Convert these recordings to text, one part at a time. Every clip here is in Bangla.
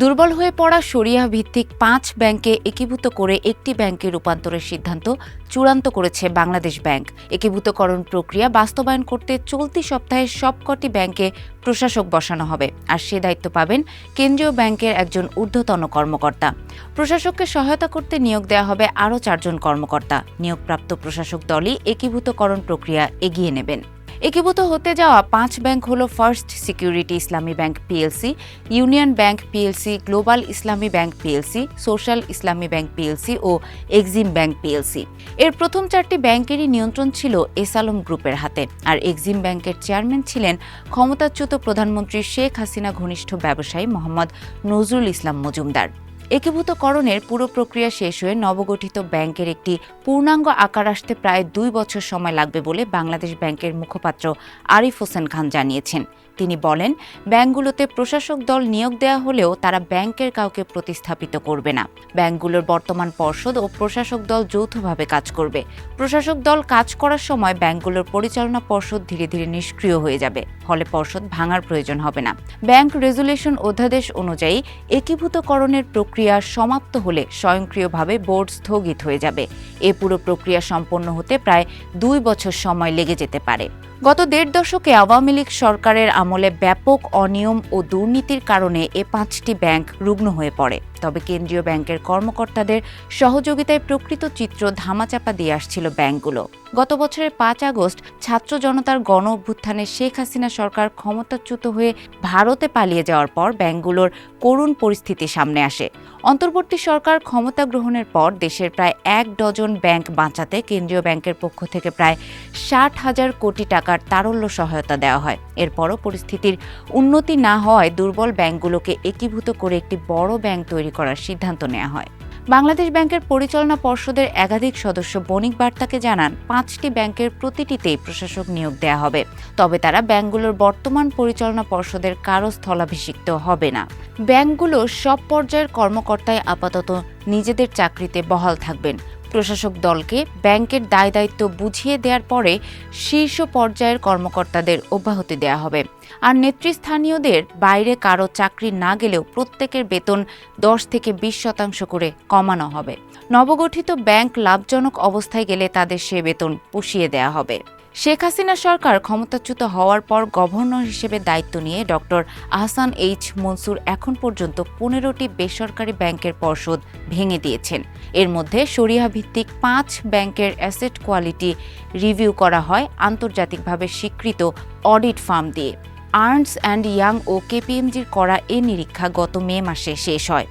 দুর্বল হয়ে পড়া সরিয়া ভিত্তিক পাঁচ ব্যাংকে একীভূত করে একটি ব্যাংকে রূপান্তরের সিদ্ধান্ত চূড়ান্ত করেছে বাংলাদেশ ব্যাংক। একীভূতকরণ প্রক্রিয়া বাস্তবায়ন করতে চলতি সপ্তাহে সবকটি ব্যাংকে প্রশাসক বসানো হবে। আর সে দায়িত্ব পাবেন কেন্দ্রীয় ব্যাংকের একজন ঊর্ধ্বতন কর্মকর্তা। প্রশাসককে সহায়তা করতে নিয়োগ দেওয়া হবে আরও চারজন কর্মকর্তা। নিয়োগপ্রাপ্ত প্রশাসক দলই একীভূতকরণ প্রক্রিয়া এগিয়ে নেবেন। একীভূত হতে যাওয়া পাঁচ ব্যাংক হল First Security Islami Bank PLC, Union Bank PLC, Global Islami Bank PLC, Social Islami Bank PLC ও এক্সিম ব্যাংক পিএলসি। এর প্রথম চারটি ব্যাংকেরই নিয়ন্ত্রণ ছিল এসালম গ্রুপের হাতে। আর এক্সিম ব্যাংকের চেয়ারম্যান ছিলেন ক্ষমতাচ্যুত প্রধানমন্ত্রী শেখ হাসিনা ঘনিষ্ঠ ব্যবসায়ী মোহাম্মদ নজরুল ইসলাম মজুমদার। একীভূতকরণের পুরো প্রক্রিয়া শেষ হয়ে নবগঠিত ব্যাংকের একটি পূর্ণাঙ্গ আকার আসতে প্রায় দুই বছর সময় লাগবে বলে বাংলাদেশ ব্যাংকের মুখপাত্র আরিফ হোসেন খান জানিয়েছেন। তিনি বলেন, ব্যাংকগুলোতে প্রশাসক দল নিয়োগ দেওয়া হলেও তারা ব্যাংকের কাউকে প্রতিস্থাপিত করবে না। ব্যাংকগুলোর বর্তমান পর্ষদ ও প্রশাসক দল যৌথভাবে কাজ করবে। প্রশাসক দল কাজ করার সময় ব্যাংকগুলোর পরিচালনা পর্ষদ ধীরে ধীরে নিষ্ক্রিয় হয়ে যাবে, ফলে পর্ষদ ভাঙার প্রয়োজন হবে না। ব্যাংক রেজুলেশন অধ্যাদেশ অনুযায়ী একীভূতকরণের প্রক্রিয়া সমাপ্ত হলে স্বয়ংক্রিয়ভাবে বোর্ড স্থগিত হয়ে যাবে। এ পুরো প্রক্রিয়া সম্পন্ন হতে প্রায় দুই বছর সময় লেগে যেতে পারে। গত দেড় দশকে আওয়ামী লীগ সরকারের আমলে ব্যাপক অনিয়ম ও দুর্নীতির কারণে এ পাঁচটি ব্যাংক রুগ্ন হয়ে পড়ে। তবে কেন্দ্রীয় ব্যাংকের কর্মকর্তাদের সহযোগিতায় প্রকৃত চিত্র ধামাচাপা দিয়ে আসছিল ব্যাংকগুলো। গত বছরের পাঁচ আগস্ট ছাত্র জনতার গণ অভ্যুত্থানে শেখ হাসিনা সরকার ক্ষমতাচ্যুত হয়ে ভারতে পালিয়ে যাওয়ার পর ব্যাংকগুলোর করুণ পরিস্থিতি সামনে আসে। অন্তর্বর্তী সরকার ক্ষমতা গ্রহণের পর দেশের প্রায় এক ডজন ব্যাংক বাঁচাতে কেন্দ্রীয় ব্যাংকের পক্ষ থেকে প্রায় ষাট হাজার কোটি টাকার তারল্য সহায়তা দেওয়া হয়। এরপরও পরিস্থিতির উন্নতি না হওয়ায় দুর্বল ব্যাংকগুলোকে একীভূত করে একটি বড় ব্যাংক তৈরি করার সিদ্ধান্ত নেওয়া হয়। বাংলাদেশ ব্যাংকের পরিচালনা পর্ষদের একাধিক সদস্য বণিক বার্তাকে জানান, পাঁচটি ব্যাংকের প্রতিটিতেই প্রশাসক নিয়োগ দেওয়া হবে। তবে তারা ব্যাংকগুলোর বর্তমান পরিচালনা পর্ষদের কারও স্থলাভিষিক্ত হবে না। ব্যাংকগুলো সব পর্যায়ের কর্মকর্তাই আপাতত নিজেদের চাকরিতে বহাল থাকবেন। প্রশাসক দলকে ব্যাংকের দায় দায়িত্ব বুঝিয়ে দেওয়ার পরে শীর্ষ পর্যায়ের কর্মকর্তাদের অব্যাহতি দেওয়া হবে। আর নেতৃস্থানীয়দের বাইরে কারও চাকরি না গেলেও প্রত্যেকের বেতন দশ থেকে বিশ শতাংশ করে কমানো হবে। নবগঠিত ব্যাংক লাভজনক অবস্থায় গেলে তাদের সে বেতন পুষিয়ে দেওয়া হবে। শেখ হাসিনা সরকার ক্ষমতাচ্যুত হওয়ার পর গভর্নর হিসেবে দায়িত্ব নিয়ে ডক্টর আহসান এইচ মনসুর এখন পর্যন্ত পনেরোটি বেসরকারি ব্যাংকের পর্ষদ ভেঙে দিয়েছেন। এর মধ্যে সরিয়া ভিত্তিক পাঁচ ব্যাংকের অ্যাসেট কোয়ালিটি রিভিউ করা হয় আন্তর্জাতিকভাবে স্বীকৃত অডিট ফার্ম দিয়ে। আর্নস অ্যান্ড ইয়াং ও কেপিএমজির করা এ নিরীক্ষা গত মে মাসে শেষ হয়।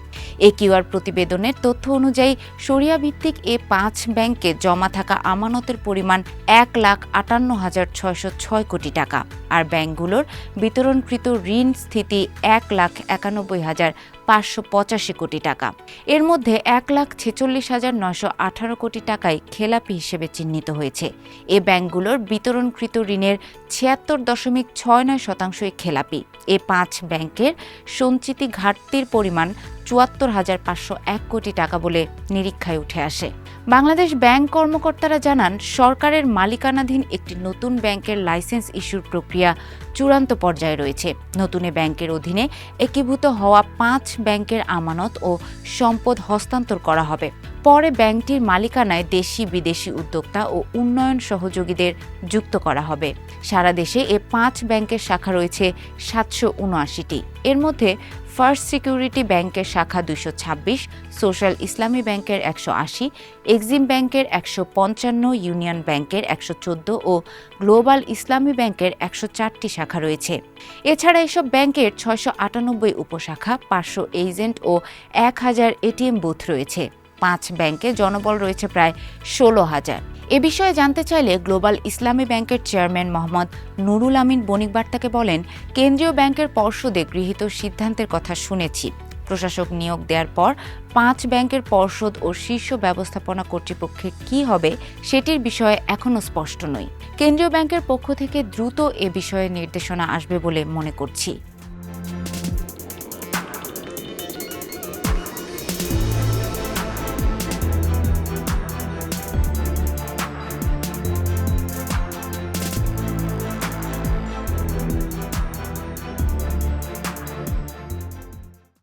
এ কিউআর প্রতিবেদনের তথ্য অনুযায়ী সরিয়া ভিত্তিক এ পাঁচ ব্যাংকে জমা থাকা আমানতের পরিমাণ এক লাখ আটান্ন হাজার ছয়শো ছয় কোটি টাকা। আর ব্যাংকগুলোর বিতরণকৃত ঋণ স্থিতি এক লাখ একানব্বই হাজার পাঁচশো পঁচাশি কোটি টাকা। এর মধ্যে এক লাখ ছেচল্লিশ হাজার নয়শো আঠারো কোটি টাকায় খেলাপি হিসেবে চিহ্নিত হয়েছে। এ ব্যাংকগুলোর বিতরণকৃত ঋণের ছিয়াত্তর দশমিক ছয় নয় শতাংশই খেলাপি। এ পাঁচ ব্যাংকের সঞ্চিতি ঘাটতির পরিমাণ চুয়াত্তর হাজার পাঁচশো এক কোটি টাকা বলে নিরীক্ষায় উঠে আসে। বাংলাদেশ ব্যাংক কর্মকর্তারা জানান, সরকারের মালিকানাধীন একটি নতুন ব্যাংকের লাইসেন্স ইস্যুর প্রক্রিয়া চূড়ান্ত পর্যায়ে রয়েছে। নতুন ব্যাংকের অধীনে একীভূত হওয়া পাঁচ ব্যাংকের আমানত ও সম্পদ হস্তান্তর করা হবে। পরে ব্যাংকটির মালিকানায় দেশি বিদেশি উদ্যোক্তা ও উন্নয়ন সহযোগীদের যুক্ত করা হবে। সারা দেশে এ পাঁচ ব্যাংকের শাখা রয়েছে সাতশো উনআশিটি। এর মধ্যে ফার্স্ট সিকিউরিটি ব্যাংকের শাখা দুশো ছাব্বিশ, সোশ্যাল ইসলামী ব্যাংকের একশো আশি, এক্সিম ব্যাংকের একশো পঞ্চান্ন, ইউনিয়ন ব্যাংকের একশো চোদ্দ ও গ্লোবাল ইসলামী ব্যাংকের একশো চারটি শাখা রয়েছে। এছাড়া এসব ব্যাংকের ছয়শো আটানব্বই উপশাখা, পাঁচশো এজেন্ট ও এক হাজার এটিএম বুথ রয়েছে। পাঁচ ব্যাংকে জনবল রয়েছে প্রায় ষোলো হাজার। এ বিষয়ে জানতে চাইলে গ্লোবাল ইসলামী ব্যাংকের চেয়ারম্যান মোহাম্মদ নুরুল আমিন বণিক বার্তাকে বলেন, কেন্দ্রীয় ব্যাংকের পর্ষদে গৃহীত সিদ্ধান্তের কথা শুনেছি। প্রশাসক নিয়োগ দেওয়ার পর পাঁচ ব্যাংকের পর্ষদ ও শীর্ষ ব্যবস্থাপনা কর্তৃপক্ষের কি হবে সেটির বিষয়ে এখনও স্পষ্ট নই কেন্দ্রীয় ব্যাংকের পক্ষ থেকে দ্রুত এ বিষয়ে নির্দেশনা আসবে বলে মনে করছি।